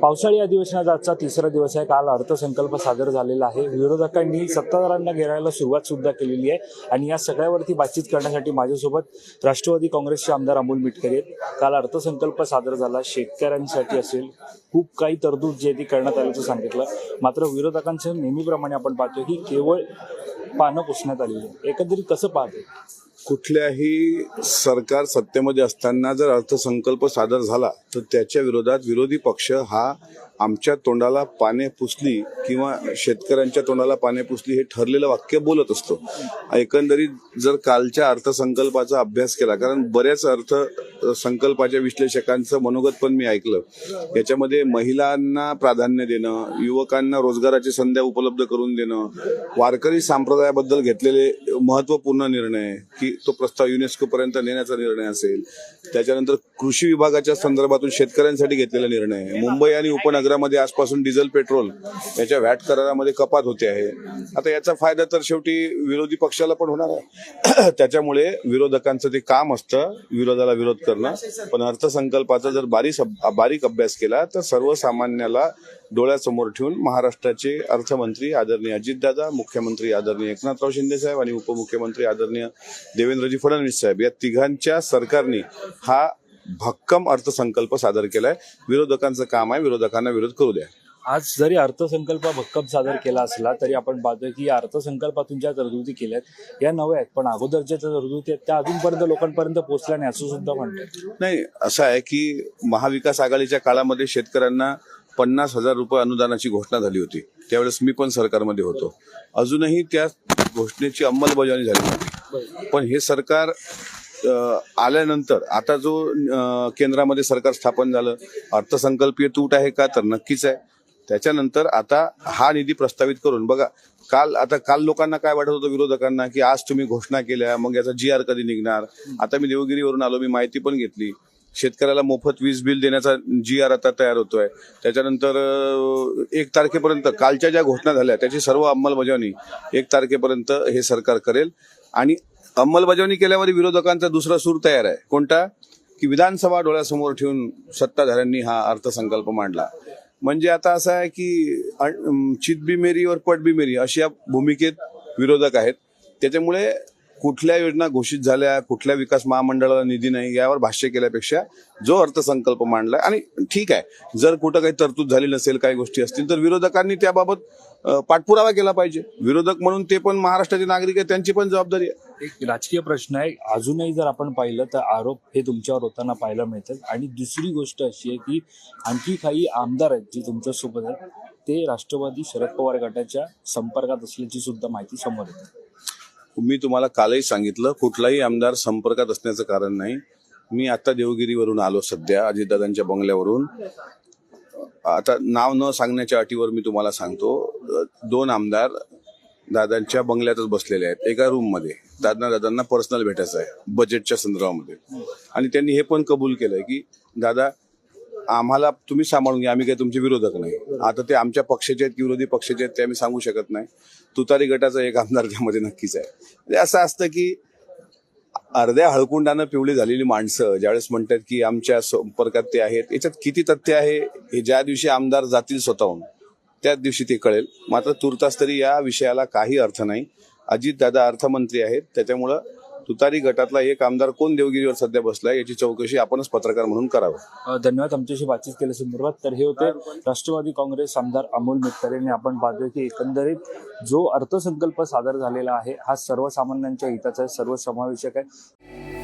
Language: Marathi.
पावसाळी अधिवेशनाचा आजचा तिसरा दिवस आहे. काल अर्थसंकल्प सादर झालेला आहे. विरोधकांनी सत्ताधारांना घेरायला सुरुवात सुद्धा केलेली आहे. आणि या सगळ्यावरती बातचीत करण्यासाठी माझ्यासोबत राष्ट्रवादी काँग्रेसचे आमदार अमोल मिटकरी आहेत. काल अर्थसंकल्प सादर झाला. शेतकऱ्यांसाठी असेल खूप काही तरतूद जी ती करण्यात आल्याचं सांगितलं. मात्र विरोधकांचं नेहमीप्रमाणे आपण पाहतो की केवळ पानं पुसण्यात आलेली आहे एकंदरीत कसं पाहतो कुठल्याही सरकार सत्तेमध्ये असताना जर अर्थसंकल्प सादर झाला तर त्याच्या विरोधात विरोधी पक्ष हा आमच्या तोंडाला पाने पुसली किंवा शेतकऱ्यांच्या तोंडाला पाने पुसली हे ठरलेलं वाक्य बोलत असतो. एकंदरीत जर कालच्या अर्थसंकल्पाचा अभ्यास केला कारण बऱ्याच अर्थ संकल्पाच्या विश्लेषकांचं मनोगत पण मी ऐकलं. याच्यामध्ये महिलांना प्राधान्य देणं युवकांना रोजगाराची संध्या उपलब्ध करून देणं वारकरी संप्रदायाबद्दल घेतलेले महत्त्वपूर्ण निर्णय की तो प्रस्ताव युनेस्को पर्यंत नेण्याचा निर्णय असेल. त्याच्यानंतर कृषी विभागाच्या संदर्भातून शेतकऱ्यांसाठी घेतलेला निर्णय. मुंबई आणि उपनगरामध्ये आजपासून डिझेल पेट्रोल याच्या व्हॅट करारामध्ये कपात होते आहे. आता याचा फायदा तर शेवटी विरोधी पक्षाला पण होणार आहे. त्याच्यामुळे विरोधकांचं ते काम असतं. विरोधाला विरोध करणं पण अर्थसंकल्पाचा जर बारीक बारीक अभ्यास केला तर सर्वसामान्याला डोळ्यासमोर ठेवून महाराष्ट्राचे अर्थमंत्री आदरणीय अजितदादा मुख्यमंत्री आदरणीय एकनाथराव शिंदे साहेब आणि उपमुख्यमंत्री आदरणीय देवेंद्रजी फडणवीस साहेब या तिघांच्या सरकारने हा भक्कम अर्थसंकल्प सादर केलाय. विरोधकांचं काम आहे विरोधकांना विरोध करू द्या. आज जरी अर्थसंकल्प भक्कम सादर केला असला तरी आपण पाहतोय की या अर्थसंकल्पातून ज्या तरतुदी आहेत या नव्या आहेत. पण अगोदरच्या ज्या तरतुदी आहेत त्या अजूनपर्यंत लोकांपर्यंत पोहोचल्या नाही असं सुद्धा म्हणतात. नाही असं आहे की महाविकास आघाडीच्या काळामध्ये शेतकऱ्यांना पन्नास हजार रुपये अनुदानाची घोषणा झाली होती. त्यावेळेस मी पण सरकारमध्ये होतो. अजूनही त्या घोषणेची अंमलबजावणी झाली नव्हती पण हे सरकार आल्यानंतर आता जो केंद्रामध्ये सरकार स्थापन झालं अर्थसंकल्पीय तूट आहे का? तर नक्कीच आहे. त्याच्यानंतर आता हा निधी प्रस्तावित करून बघा काल आता काल लोकांना काय वाटत होतं विरोधकांना की आज तुम्ही घोषणा केल्या मग याचा जी आर कधी निघणार? आता मी देवगिरीवरून आलो मी माहिती पण घेतली. शेतकऱ्याला मोफत वीज बिल देण्याचा जी आर आता तयार होतोय. त्याच्यानंतर एक तारखेपर्यंत कालच्या ज्या घोषणा झाल्या त्याची सर्व अंमलबजावणी एक तारखेपर्यंत हे सरकार करेल. आणि अंमलबजावणी केल्यावर विरोधकांचा दुसरा सूर तयार आहे. कोणता? की विधानसभा डोळ्यासमोर ठेवून सत्ताधाऱ्यांनी हा अर्थसंकल्प मांडला. म्हणजे आता असं आहे की चित बी मेरी और पट बी मेरी अशी या भूमिकेत विरोधक आहेत. त्याच्यामुळे कुठल्या योजना घोषित झाल्या कुठल्या विकास महामंडळाला निधी नाही यावर भाष्य केल्यापेक्षा जो अर्थसंकल्प मांडला आणि ठीक आहे जर कुठं काही तरतूद झाली नसेल काही गोष्टी असतील तर विरोधकांनी त्याबाबत पाठपुरावा केला पाहिजे. विरोधक म्हणून ते पण महाराष्ट्राचे नागरिक आहेत त्यांची पण जबाबदारी आहे. एक राजकीय प्रश्न आहे अजूनही जर आपण पाहिलं तर आरोप हे तुमच्यावर होताना पाहायला मिळतात. आणि दुसरी गोष्ट अशी आहे की आणखी काही आमदार आहेत जे तुमच्यासोबत आहेत ते राष्ट्रवादी शरद पवार गटाच्या संपर्कात असल्याची सुद्धा माहिती समोर येते. मी तुम्हाला कालही सांगितलं कुठलाही आमदार संपर्कात असण्याचं कारण नाही. मी आता देवगिरीवरून आलो सध्या अजितदादांच्या बंगल्यावरून. आता नाव न सांगण्याच्या अटीवर मी तुम्हाला सांगतो. दोन आमदार दादांच्या बंगल्यातच बसलेले आहेत. एका रूममध्ये दादा दादांना पर्सनल भेटायचं आहे बजेटच्या संदर्भामध्ये. आणि त्यांनी हे पण कबूल केलंय की दादा आम्हाला तुम्ही सांभाळून घ्या आम्ही काही तुमचे विरोधक नाही. आता ते आमच्या पक्षाचे आहेत की विरोधी पक्षाचे आहेत ते आम्ही सांगू शकत नाही. तुतारी गटाचा एक आमदार त्यामध्ये नक्कीच आहे. म्हणजे असं असतं की अर्ध्या हळकुंडानं पिवळी झालेली माणसं ज्यावेळेस म्हणतात की आमच्या संपर्कात ते आहेत याच्यात किती तथ्य आहे हे ज्या दिवशी आमदार जातील स्वतःहून त्याच दिवशी ते कळेल. मात्र तुर्तास तरी या विषयाला काही अर्थ नाही. अजितदादा अर्थमंत्री आहेत त्याच्यामुळं तुतारी गटातला एक आमदार कोण देवगिरीवर सध्या बसलाय याची चौकशी आपणच पत्रकार म्हणून करावं. धन्यवाद. आमच्याशी बातचीत केल्यासंदर्भात तर हे होते राष्ट्रवादी काँग्रेस आमदार अमोल मिटकर यांनी. आपण पाहतोय की एकंदरीत जो अर्थसंकल्प सादर झालेला आहे हा सर्वसामान्यांच्या हिताचा आहे सर्वसमावेशक आहे.